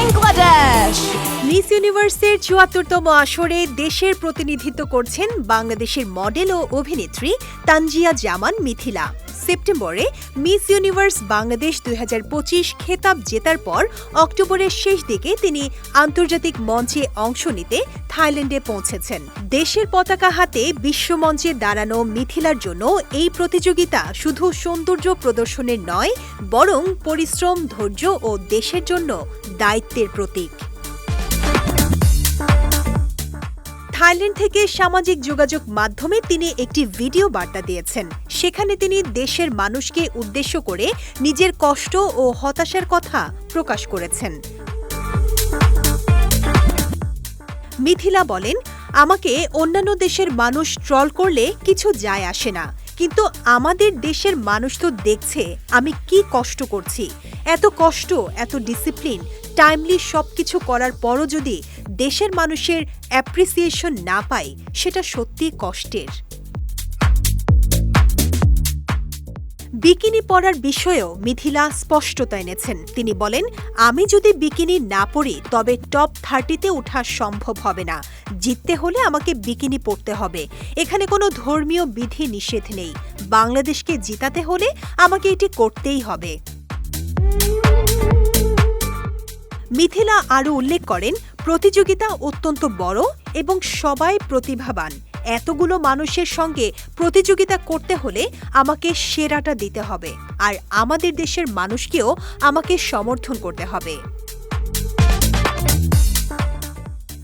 Bangladesh miss ইউনিভার্সের চুয়াত্তরতম আসরে দেশের প্রতিনিধিত্ব করছেন বাংলাদেশের মডেল ও অভিনেত্রী তানজিয়া জামান মিথিলা। সেপ্টেম্বরে মিস ইউনিভার্স বাংলাদেশ দুই হাজার পঁচিশ খেতাব জেতার পর অক্টোবরের শেষ দিকে তিনি আন্তর্জাতিক মঞ্চে অংশ নিতে থাইল্যান্ডে পৌঁছেছেন। দেশের পতাকা হাতে বিশ্বমঞ্চে দাঁড়ানো মিথিলার জন্য এই প্রতিযোগিতা শুধু সৌন্দর্য প্রদর্শনের নয়, বরং পরিশ্রম, ধৈর্য ও দেশের জন্য দায়িত্বের প্রতীক। থাইল্যান্ড থেকে সামাজিক যোগাযোগ মাধ্যমে তিনি একটি ভিডিও বার্তা দিয়েছেন। সেখানে তিনি দেশের মানুষকে উদ্দেশ্য করে নিজের কষ্ট ও হতাশার কথা প্রকাশ করেছেন। মিথিলা বলেন, আমাকে অন্যান্য দেশের মানুষ ট্রল করলে কিছু যায় আসে না। কিন্তু আমাদের দেশের মানুষ তো দেখছে আমি কি কষ্ট করছি। এত কষ্ট, এত ডিসিপ্লিন, টাইমলি সব কিছু করার পরও যদি দেশের মানুষের অ্যাপ্রিসিয়েশন না পাই সেটা সত্যি কষ্টের। বিকিনি পরার বিষয়েও মিথিলা স্পষ্টতা এনেছেন। তিনি বলেন, আমি যদি বিকিনি না পরি, তবে টপ থার্টিতে ওঠা সম্ভব হবে না। জিততে হলে আমাকে বিকিনি পরতে হবে। এখানে কোনো ধর্মীয় বিধি নিষেধ নেই। বাংলাদেশকে জিতাতে হলে আমাকে এটি করতেই হবে। মিথিলা আরও উল্লেখ করেন প্রতিযোগিতা অত্যন্ত বড় এবং সবাই প্রতিভাবান। এতগুলো মানুষের সঙ্গে প্রতিযোগিতা করতে হলে আমাকে সেরাটা দিতে হবে আর আমাদের দেশের মানুষকেও আমাকে সমর্থন করতে হবে।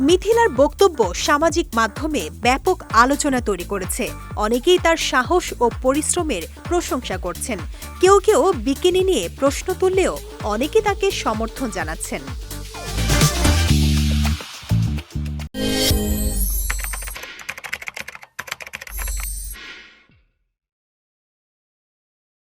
মিথিলার বক্তব্য সামাজিক মাধ্যমে ব্যাপক আলোচনা তৈরি করেছে। অনেকেই তার সাহস ও পরিশ্রমের প্রশংসা করছেন। কেউ কেউ বিকিনি নিয়ে প্রশ্ন তুললেও অনেকে তাকে সমর্থন জানাচ্ছেন।